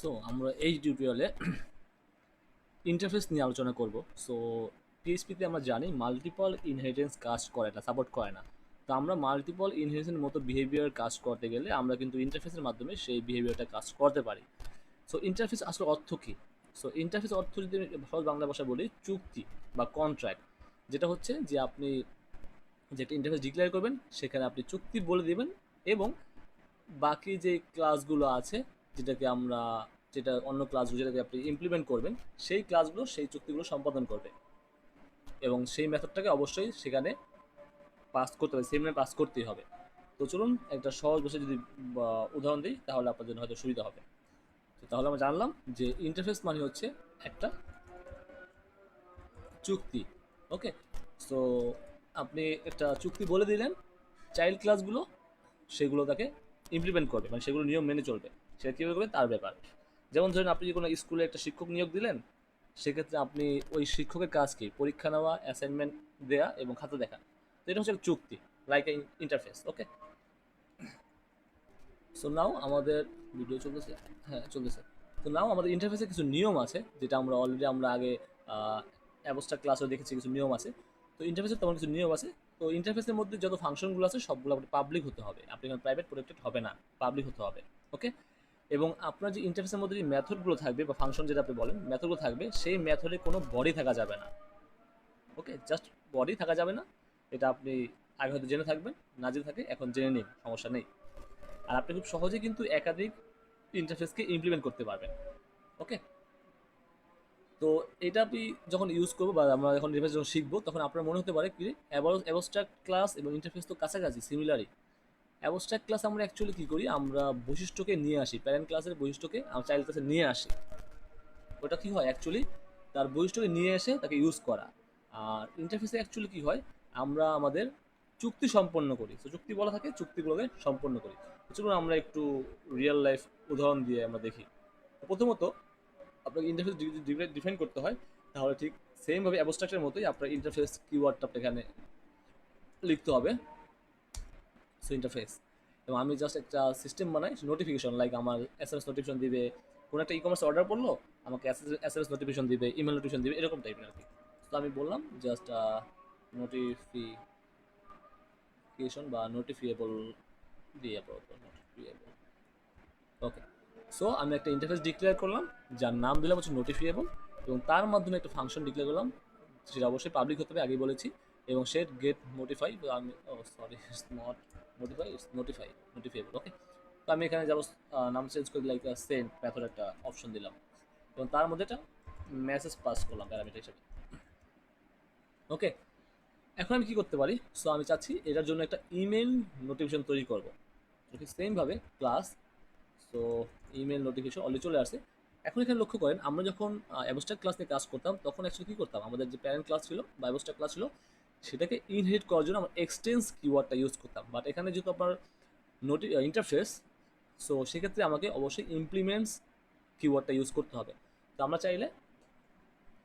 So আমরা এই টিউটোরিয়ালে ইন্টারফেস নিয়ে আলোচনা করব। সো পিএইচপিতে আমরা জানি মাল্টিপল ইনহেরিটেন্স কাজ করে না সাপোর্ট করে না। তো আমরা মাল্টিপল ইনহেরিটেন্সের মতো বিহেভিয়ার কাজ করতে গেলে আমরা কিন্তু ইন্টারফেসের মাধ্যমে সেই বিহেভিয়ারটা কাজ করতে পারি। সো ইন্টারফেস আসলে অর্থ কী? সো ইন্টারফেস অর্থ যদি সহজ বাংলা ভাষায় বলি, চুক্তি বা কন্ট্রাক্ট যেটা হচ্ছে যে আপনি যে একটা ইন্টারফেস ডিক্লেয়ার করবেন, সেখানে আপনি চুক্তি বলে দেবেন এবং বাকি যে ক্লাসগুলো আছে যেটাকে আমরা, যেটা অন্য ক্লাসগুলো যেটাকে আপনি ইমপ্লিমেন্ট করবেন, সেই ক্লাসগুলো সেই চুক্তিগুলো সম্পাদন করবে। এবং সেই মেথডটাকে অবশ্যই সেখানে পাস করতে হবে সেমিনার পাস করতেই হবে। তো চলুন, একটা সহজ ভাষায় যদি উদাহরণ দিই, তাহলে আপনার জন্য হয়তো সুবিধা হবে। তো তাহলে আমরা জানলাম যে ইন্টারফেস মানে হচ্ছে একটা চুক্তি ওকে সো আপনি একটা চুক্তি বলে দিলেন চাইল্ড ক্লাসগুলো সেগুলো তাকে ইমপ্লিমেন্ট করবে মানে সেগুলো নিয়ম মেনে চলবে। সেটা কীভাবে করবে তার ব্যাপার। যেমন ধরেন আপনি কোনো স্কুলে একটা শিক্ষক নিয়োগ দিলেন, সেক্ষেত্রে আপনি ওই শিক্ষকের কাজ কি? পরীক্ষা নেওয়া অ্যাসাইনমেন্ট দেওয়া এবং খাতা দেখা। তো এটা হচ্ছে চুক্তি like interface okay so now আমাদের ভিডিও চলতেছে? হ্যাঁ চলতেছে। তো নাও আমাদের ইন্টারফেসে কিছু নিয়ম আছে, যেটা আমরা অলরেডি আমরা আগে অ্যাবস্ট্রা ক্লাসেও দেখেছি কিছু নিয়ম আছে। তো ইন্টারফেসের তেমন কিছু নিয়ম আছে। তো ইন্টারফেসের মধ্যে যত ফাংশনগুলো আছে, সবগুলো আপনি পাবলিক হতে হবে। আপনি প্রাইভেট প্রোটেক্টেড হবে না। পাবলিক হতে হবে ওকে এবং আপনার যে ইন্টারফেসের মধ্যে যে মেথডগুলো থাকবে বা ফাংশন যেটা আপনি বলেন মেথডগুলো থাকবে, সেই মেথডে কোনো বডি থাকা যাবে না। ওকে জাস্ট বডি থাকা যাবে না। এটা আপনি আগে হয়তো জেনে থাকবেন, না জেনে থাকে এখন জেনে নিন, সমস্যা নেই। আর আপনি খুব সহজে কিন্তু একাধিক ইন্টারফেসকে ইমপ্লিমেন্ট করতে পারবেন। ওকে তো এটা আপনি যখন ইউজ করব বা আমরা যখন ইন্টারফেস যখন শিখব, তখন আপনার মনে হতে পারে কি অ্যাবস্ট্রাক্ট ক্লাস এবং ইন্টারফেস তো কাছাকাছি সিমিলারই অ্যাবস্ট্রাক্ট ক্লাস আমরা অ্যাকচুয়ালি কী করি? আমরা বৈশিষ্ট্যকে নিয়ে আসি প্যারেন্ট ক্লাসের বৈশিষ্ট্যকে আমরা চাইল্ড ক্লাসে নিয়ে আসি। ওটা কী হয় অ্যাকচুয়ালি তার বৈশিষ্ট্যকে নিয়ে এসে তাকে ইউজ করা। আর ইন্টারফেসে অ্যাকচুয়ালি কী হয়? আমরা আমাদের চুক্তি সম্পন্ন করি। তো চুক্তি বলা থাকে, চুক্তিগুলোকে সম্পন্ন করি। চলুন আমরা একটু রিয়েল লাইফ উদাহরণ দিয়ে আমরা দেখি। প্রথমত, আপনাকে ইন্টারফেস ডিফাইন করতে হয়। তাহলে ঠিক সেমভাবে অ্যাবস্ট্রাক্টের মতোই আপনার ইন্টারফেস কিওয়ার্ডটা এখানে লিখতে হবে। সো ইন্টারফেস এবং আমি জাস্ট একটা সিস্টেম বানাই নোটিফিকেশন লাইক আমার এস এম এস নোটিফিকেশন দিবে, কোনো একটা ই কমার্স অর্ডার পড়ল, আমাকে এস এম এস নোটিফিকেশন দিবে ইমেল নোটিফিকেশন দিবে, এরকম টাইপের আর কি তো আমি বললাম জাস্ট নোটিফিকেশন বা নোটিফিয়েবল দিয়ে ওকে সো আমি একটা ইন্টারফেস ডিক্লেয়ার করলাম, যার নাম দিলাম হচ্ছে নোটিফিয়েবল এবং তার মাধ্যমে একটা ফাংশন ডিক্লেয়ার করলাম, সেটা অবশ্যই পাবলিক হতে হবে, আগেই বলেছি, এবং সে গেট নোটিফাই আমি ও sorry it's not notify it's notify notifiable okay তো আমি এখানে যাব নাম চেঞ্জ করে লাইক সেন্ড মেথড একটা অপশন দিলাম। এবং তার মধ্যে একটা মেসেজ পাস করলাম প্যারামিটার হিসেবে ওকে এখন আমি কি করতে পারি? সো আমি চাচ্ছি এটার জন্য একটা ইমেল নোটিফিকেশন তৈরি করব। ওকে সেমভাবে class so email notification already চলে আসে। এখন এখানে লক্ষ্য করেন, আমরা যখন অ্যাবস্ট্রাক্ট ক্লাস নিয়ে কাজ করতাম, তখন অ্যাকচুয়ালি কী করতাম? আমাদের যে প্যারেন্ট ক্লাস ছিল বা অ্যাবস্ট্রাক্ট ক্লাস ছিল সেটাকে ইনহেরিট করার জন্য আমরা এক্সটেন্স কিওয়ার্ডটা ইউজ করতাম। বাট এখানে যেহেতু আপনার নোটি ইন্টারফেস সো সেক্ষেত্রে আমাকে অবশ্যই ইমপ্লিমেন্টস কিওয়ার্ডটা ইউজ করতে হবে। তো আমরা চাইলে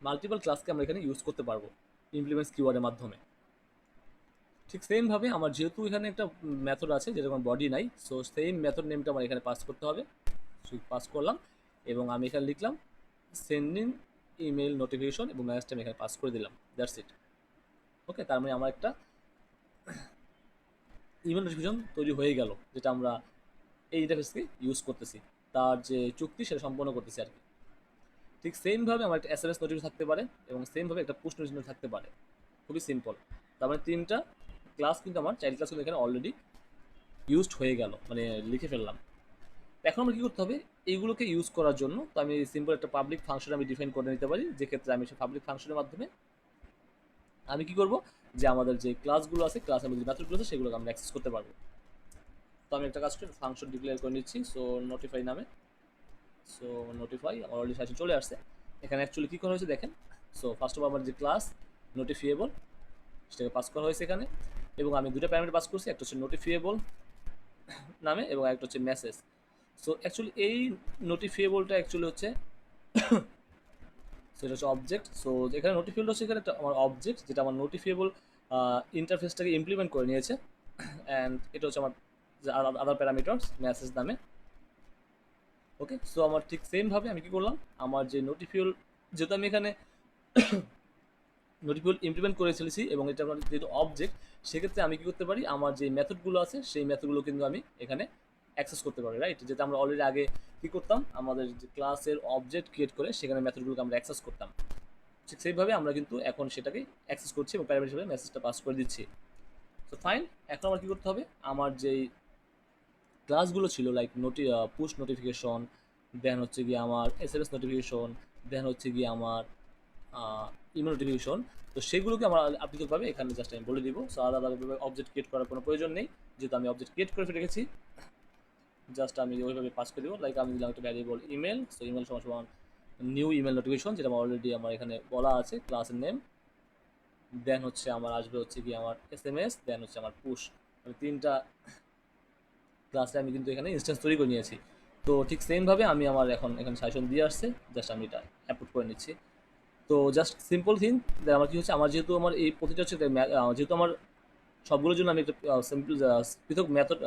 মাল্টিপল ক্লাসকে আমরা এখানে ইউজ করতে পারব ইমপ্লিমেন্টস কিওয়ার্ডের মাধ্যমে। ঠিক সেমভাবে আমার যেহেতু এখানে একটা মেথড আছে যেরকম বডি নাই সো সেম মেথড নেমটা আমার এখানে পাস করতে হবে। পাস করলাম এবং আমি এখানে লিখলাম সেন্ডিং ইমেল নোটিফিকেশন এবং ম্যাসেজটা আমি এখানে পাস করে দিলাম। দ্যাটস ইট ওকে তার মানে আমার একটা ইমেল নোটিফিকেশন তৈরি হয়ে গেল, যেটা আমরা এই ইন্টারফেসকে ইউজ করতেছি, তার যে চুক্তি সেটা সম্পন্ন করতেছি আর কি। ঠিক সেমভাবে আমার একটা এস এম এস নোটিফিকেশন থাকতে পারে এবং সেমভাবে একটা পুশ নোটিফিকেশন থাকতে পারে। খুবই সিম্পল তার মানে তিনটা ক্লাস কিন্তু আমার, চাইল্ড ক্লাস কিন্তু এখানে অলরেডি ইউজড হয়ে গেল মানে লিখে ফেললাম। এখন আমরা কী করতে হবে? এইগুলোকে ইউজ করার জন্য তো আমি সিম্পল একটা পাবলিক ফাংশন আমি ডিফাইন করে নিতে পারি যে ক্ষেত্রে আমি সেই পাবলিক ফাংশনের মাধ্যমে আমি কি করব? যে আমাদের যে ক্লাসগুলো আছে ক্লাসের মধ্যে মেথডগুলো আছে, সেগুলোকে আমরা অ্যাক্সেস করতে পারব। তো আমি একটা কাজ করি ফাংশন ডিক্লেয়ার করে নিচ্ছি সো নোটিফাই নামে। সো নোটিফাই অলরেডি সাথে চলে আসছে। এখানে অ্যাকচুয়ালি কী করা হয়েছে দেখেন? সো ফার্স্ট অফ আমার যে ক্লাস নোটিফিয়েবল সেটাকে পাস করা হয়েছে এখানে। এবং আমি দুটো প্যারামিটার পাস করছি, একটা হচ্ছে নোটিফিয়েবল নামে এবং একটা হচ্ছে মেসেজ সো অ্যাকচুয়ালি এই নোটিফিয়েবলটা অ্যাকচুয়ালি হচ্ছে সেটা হচ্ছে অবজেক্ট সো এখানে নোটিফিয়েবল হচ্ছে এখানে আমার অবজেক্ট যেটা আমার নোটিফিয়েবল ইন্টারফেসটাকে ইমপ্লিমেন্ট করে নিয়েছে। অ্যান্ড এটা হচ্ছে আমার আদার প্যারামিটার্স মেসেজ নামে। ওকে সো আমার ঠিক সেমভাবে আমি কি করলাম? আমার যে নোটিফিউল যেহেতু আমি এখানে নোটিফিউল ইমপ্লিমেন্ট করে ফেলেছি এবং এটা আমার যেহেতু অবজেক্ট সেক্ষেত্রে আমি কি করতে পারি? আমার যে মেথডগুলো আছে, সেই মেথডগুলো কিন্তু আমি এখানে অ্যাক্সেস করতে পারি রাইট যেটা আমরা অলরেডি আগে কি করতাম, আমাদের যে ক্লাসের অবজেক্ট ক্রিয়েট করে সেখানে মেথডগুলোকে আমরা অ্যাক্সেস করতাম। ঠিক সেইভাবে আমরা কিন্তু এখন সেটাকে অ্যাক্সেস করছি এবং প্যারামিটার হিসেবে মেসেজটা পাস করে দিচ্ছি। তো ফাইন এখন আমার কী করতে হবে? আমার যেই ক্লাসগুলো ছিল like noti push notification then হচ্ছে গিয়ে আমার S M S notification then হচ্ছে গিয়ে আমার ইমেল নোটিফিকেশন তো সেগুলোকে আমার আপডেটভাবে এখানে জাস্ট আমি বলে দিব। সো আলাদা আলাদাভাবে অবজেক্ট ক্রিয়েট করার কোনো প্রয়োজন নেই। যেহেতু আমি অবজেক্ট ক্রিয়েট করে রেখেছি জাস্ট আমি ওইভাবে পাস করে দেবো। লাইক আমি দিলাম একটা ভ্যারিয়েবল ইমেল সো ইমেল সমান সমান নিউ ইমেল নোটিফিকেশন যেটা আমার অলরেডি আমার এখানে বলা আছে ক্লাসের নেম দেন হচ্ছে আমার আসবে হচ্ছে কি আমার এস এম এস দেন হচ্ছে আমার পুশ আমি তিনটা ক্লাসে আমি কিন্তু এখানে ইনস্ট্যান্স তৈরি করে নিয়েছি। তো ঠিক সেমভাবে আমি আমার এখন এখানে সাজেশন দিয়ে আসছে। জাস্ট আমি এটা অ্যাপলোড করে নিচ্ছি। তো জাস্ট সিম্পল থিং আমার কি হচ্ছে, আমার যেহেতু আমার এই প্রতিটা হচ্ছে যেহেতু আমার সবগুলোর জন্য আমি একটা সিম্পল পৃথক method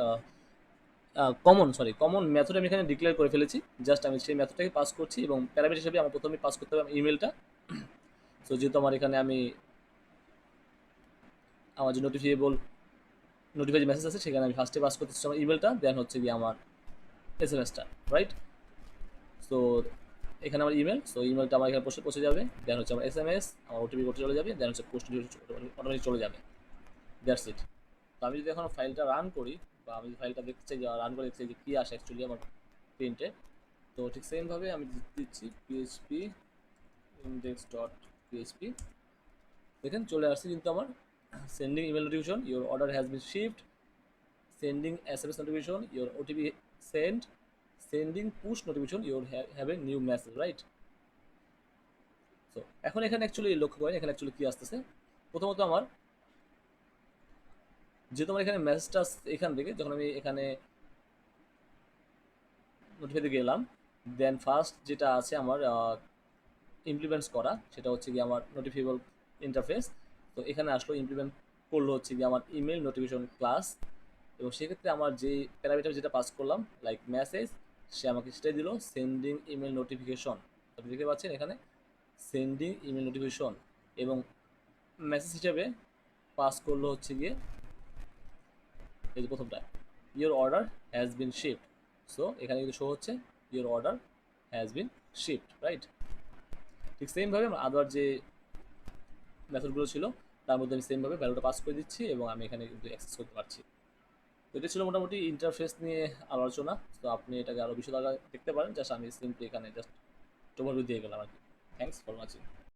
common sorry common method আমি এখানে ডিক্লেয়ার করে ফেলেছি। জাস্ট আমি সেই মেথডটাকে পাস করছি এবং প্যারামিটার হিসেবে আমার প্রথমে পাস করতে হবে ইমেলটা সো যেহেতু আমার এখানে আমি আমার যে নোটিফিয়েবল নোটিফাই মেসেজ আছে, সেখানে আমি ফার্স্টে পাস করতেছি আমার ইমেলটা দেন হচ্ছে গিয়ে আমার এস এম এসটা রাইট সো এখানে আমার ইমেল সো ইমেলটা আমার এখানে পৌঁছে পৌঁছে যাবে দেন হচ্ছে আমার এস এম এস আমার ওটিপি করতে চলে যাবে দেন হচ্ছে পোস্ট অটোমেটিক চলে যাবে। দ্যাটস ইট তো আমি যদি এখন ফাইলটা রান করি বা আমি ফাইলটা দেখতে চাই রান করে চাই যে কী আসে অ্যাকচুয়ালি আমার প্রিন্টে তো ঠিক সেমভাবে আমি দিচ্ছি পিএইচপি ইন্ডেক্স ডট পিএইচপি দেখেন চলে আসছে কিন্তু আমার sending email notification your order has been shift sending S M S notification your OTP send sending push notification your have a new message right so এখন এখানে অ্যাকচুয়ালি লক্ষ্য করেন, এখানে অ্যাকচুয়ালি কী আসতেছে? প্রথমত আমার যেহেতু আমার এখানে মেসেজটা এখান থেকে, যখন আমি এখানে নোটিফাইতে গেলাম দেন ফার্স্ট যেটা আছে আমার ইমপ্লিমেন্টস করা, সেটা হচ্ছে কি আমার নোটিফিকেবল ইন্টারফেস তো এখানে আসলো ইমপ্লিমেন্ট করল হচ্ছে কি আমার ইমেল নোটিফিকেশন ক্লাস এবং সেক্ষেত্রে আমার যে প্যারামিটার যেটা পাস করলাম লাইক মেসেজ সে আমাকে সেটাই দিল সেন্ডিং ইমেল নোটিফিকেশন আপনি দেখতে পাচ্ছেন এখানে সেন্ডিং ইমেল নোটিফিকেশন এবং মেসেজ হিসেবে পাস করল হচ্ছে গিয়ে এই যে প্রথমটা your order has been shift so এখানে কিন্তু শো হচ্ছে your order has been shift right ঠিক সেমভাবে আমার আদার যে মেথডগুলো ছিল, তার মধ্যে আমি সেমভাবে ভ্যালুটা পাস করে দিচ্ছি এবং আমি এখানে কিন্তু অ্যাক্সেস করতে পারছি। তো এটা ছিল মোটামুটি ইন্টারফেস নিয়ে আলোচনা। তো আপনি এটাকে আরও বিশদ দেখতে পারেন। জাস্ট আমি সিম্পলি এখানে জাস্ট ওভারভিউ দিয়ে গেলাম আর কি। Thanks for watching